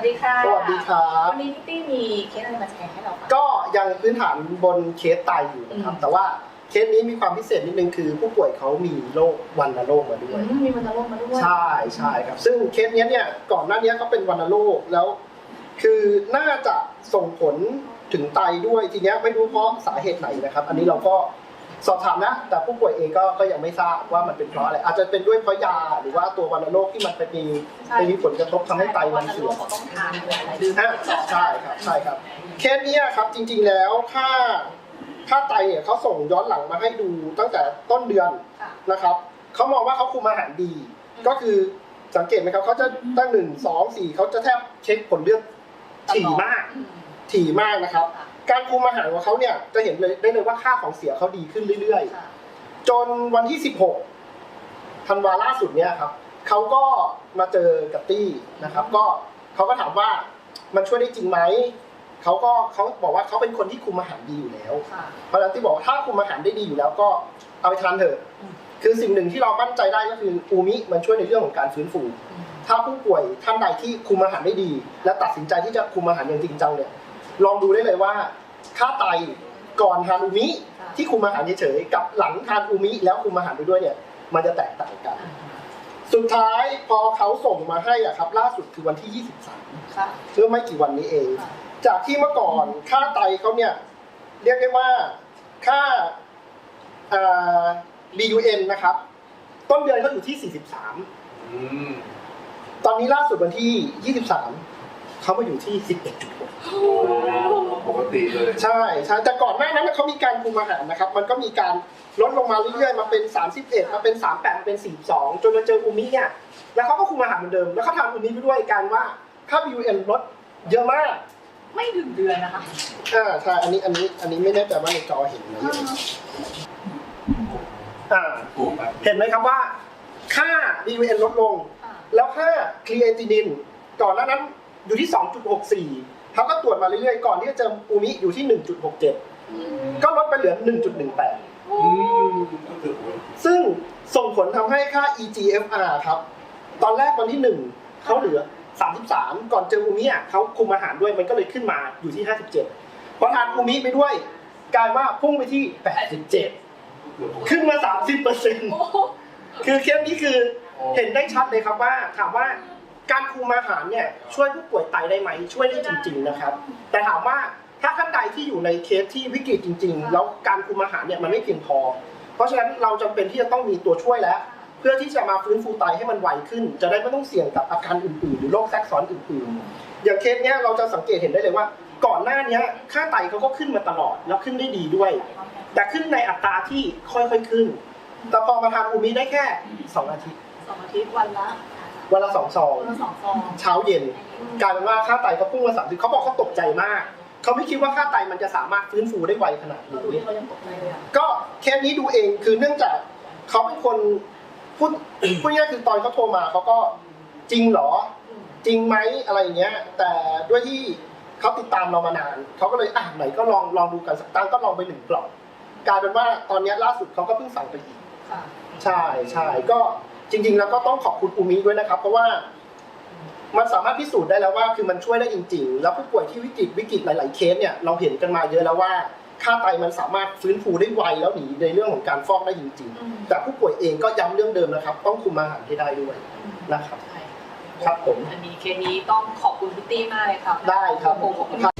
สวัสดีค่ะ สวัสดีครับ วันนี้พี่ตี้มีเคสอะไรมาแชร์ให้เราคะก็ยังพื้นฐานบนเคสไตอยู่นะครับอืมแต่ว่าเคสนี้มีความพิเศษนิดนึงคือ ผู้ป่วยเขามีโรควันโรคมาด้อืวยมมีวันโรคมาด้วย ใช่ใช่ครับ ซึ่งเคสเนี้ยเนี่ยก่อนหน้านี้เขาเป็นวันโรคแล้ว คือน่าจะส่งผลถึงไตด้วยทีเนี้ยไม่รู้เพราะสาเหตุไหนนะครับ อันนี้เราก็ สอบถามนะ แต่ผู้ป่วยเองก็ก็ยังไม่ทราบว่ามันเป็นเพราะอะไร อาจจะเป็นด้วยเพราะยา หรือว่าตัววันโรคที่มันไปมีไปมีผลกระทบทำให้ไตมันเสื่อมเขาต้องทานหลายๆเดือนฮะใช่ครับใช่ครับเคสเนี้ยครับจริง ๆแล้วค่าค่าไตเนี่ยเขาส่งย้อนหลังมาให้ดูตั้งแต่ต้นเดือนค่ะนะครับเขามองว่าเขาคุมอาหารดี ก็คือสังเกตไหมครับเขาจะตั้งหนึ่งสองสี่เขาจะแทบเช็คผลเลือดถี่มากอืมถี่มากนะครับค่ะ การคุมอาหารของเขาเนี่ยจะเห็นเลยได้เลยว่าค่าของเสียเขาดีขึ้นเรื่อยค่ะๆจนวันที่ 16ธันวาล่าสุดเนี่ยครับเขาก็มาเจอกับตี้นะครับ ก็เขาก็ถามว่ามันช่วยได้จริงไหมเขาก็เขาบอกว่าเขาเป็นคนที่คุมอาหารดีอยู่แล้วค่ะเพราะฉะนั้นที่บอกว่าถ้าคุมอาหารได้ดีอยู่แล้วก็เอาไปทานเถอะอืมคือสิ่งหนึ่งที่เรามั่นใจได้ก็คืออูมิมันช่วยในเรื่องของการฟื้นฟูอืมถ้าผู้ป่วยท่านใดที่คุมอาหารได้ดี และตัดสินใจที่จะคุมอาหารอย่างจริงจังเนี่ย ลองดูได้เลยว่า ค่าไตก่อนทานอูมิค่ะที่คุมอาหารเฉยๆกับหลังทานอูมิแล้วคุมอาหารไปด้วยเนี่ย มันจะแตกต่างกันอ่าสุดท้ายพอเขาส่งมาให้อะครับ ล่าสุดคือวันที่ 23ค่ะเมื่อไม่กี่วันนี้เองค่ะจากที่เมื่อก่อนค่าไตเขาเนี่ย เรียกได้ว่าค่าอ่า BUN นะครับ ต้นเดือนเขาอยู่ที่ 43อืมตอนนี้ล่าสุดวันที่ 23 เขามาอยู่ที่ 11.6ปกติเลยใช่ใช่แต่ก่อนหน้านั้นเขามีการคุมอาหารนะครับ มันก็มีการลดลงมาเรื่อยๆ มาเป็น 31 มาเป็น 38มาเป็น 42 จนมาเจออูมิเนี่ย แล้วเขาก็คุมอาหารเหมือนเดิม แล้วเขาทำอูมิไปด้วยการว่าค่า BUN ลดเยอะมาก ไม่ถึงเดือนนะคะอ่าใช่ อันนี้ อันนี้ อันนี้ไม่แน่ใจว่าในจอเห็นไหมอ่าถูกไหมเห็นไหมครับว่า ค่า BUN ลดลงค่ะแล้วค่าครีเอตินิน ก่อนหน้านั้น อยู่ที่ 2.64เขาก็ตรวจมาเรื่อยๆ ก่อนที่จะเจออูมิอยู่ที่ 1.67อืมก็ลดไปเหลือ 1.18อืมก็คือโอ้ยซึ่งส่งผลทำให้ค่า EGFR ครับ ตอนแรกวันที่ 1 เขาเหลือ 33 ก่อนเจออูมิอะเขาคุมอาหารด้วยมันก็เลยขึ้นมาอยู่ที่ 57 พอทานอูมิไปด้วยกลายว่าพุ่งไปที่ 87เกือบหมดขึ้นมา 30เปอร์เซ็นต์โอ้โหคือเคสนี้คือเห็นได้ชัดเลยครับว่าถามว่า การคุมอาหารเนี่ยช่วยผู้ป่วยไตได้ไหมช่วยได้จริง ๆนะครับ แต่ถามว่าถ้าท่านใดที่อยู่ในเคสที่วิกฤตจริง ๆ แล้วการคุมอาหารเนี่ยมันไม่เพียงพอ เพราะฉะนั้นเราจำเป็นที่จะต้องมีตัวช่วยแล้ว เพื่อที่จะมาฟื้นฟูไตให้มันไวขึ้น จะได้ไม่ต้องเสี่ยงกับอาการอื่นๆ หรือโรคแทรกซ้อนอื่นๆ อย่างเคสเนี้ยเราจะสังเกตเห็นได้เลยว่า ก่อนหน้านี้ค่าไตเขาก็ขึ้นมาตลอดแล้วขึ้นได้ดีด้วย แต่ขึ้นในอัตราที่ค่อยๆขึ้น แต่พอมาทานอูมิได้แค่สองอาทิตย์สองอาทิตย์วันละ วันละสองซองวันละสองซองเช้าเย็นกลายเป็นว่าค่าไตก็พุ่งมาสามสิบเขาบอกเขาตกใจมากเขาไม่คิดว่าค่าไตมันจะสามารถฟื้นฟูได้ไวขนาดเราดูนี้ที่เขายังตกใจเลยอะก็แค่นี้ดูเองคือเนื่องจากเขาเป็นคนพูดพูดง่ายๆคือตอนเขาโทรมาเขาก็จริงเหรออืมจริงไหมอะไรอย่างเงี้ย แต่ด้วยที่เขาติดตามเรามานานเขาก็เลยอะไหนก็ลองลองดูกันสักตั้งก็ลองไปหนึ่งกล่องกลายเป็นว่าตอนเนี้ยล่าสุดเขาก็เพิ่งสั่งไปอีกค่ะใช่ใช่ก็ จริง ๆ แล้วก็ต้องขอบคุณอูมิด้วยนะครับ เพราะว่ามันสามารถพิสูจน์ได้แล้วว่าคือมันช่วยได้จริง ๆ แล้วผู้ป่วยที่วิกฤตวิกฤตหลายๆเคสเนี่ยเราเห็นกันมาเยอะแล้วว่าค่าไตมันสามารถฟื้นฟูได้ไวแล้วหนีในเรื่องของการฟอกได้จริงอืมๆแต่ผู้ป่วยเองก็ย้ำเรื่องเดิมนะครับ ต้องคุมอาหารให้ได้ด้วยนะครับใช่ครับผม อันนี้เคสนี้ต้องขอบคุณพี่ตี้มากเลยครับได้ครับโอ้โหขอบคุณ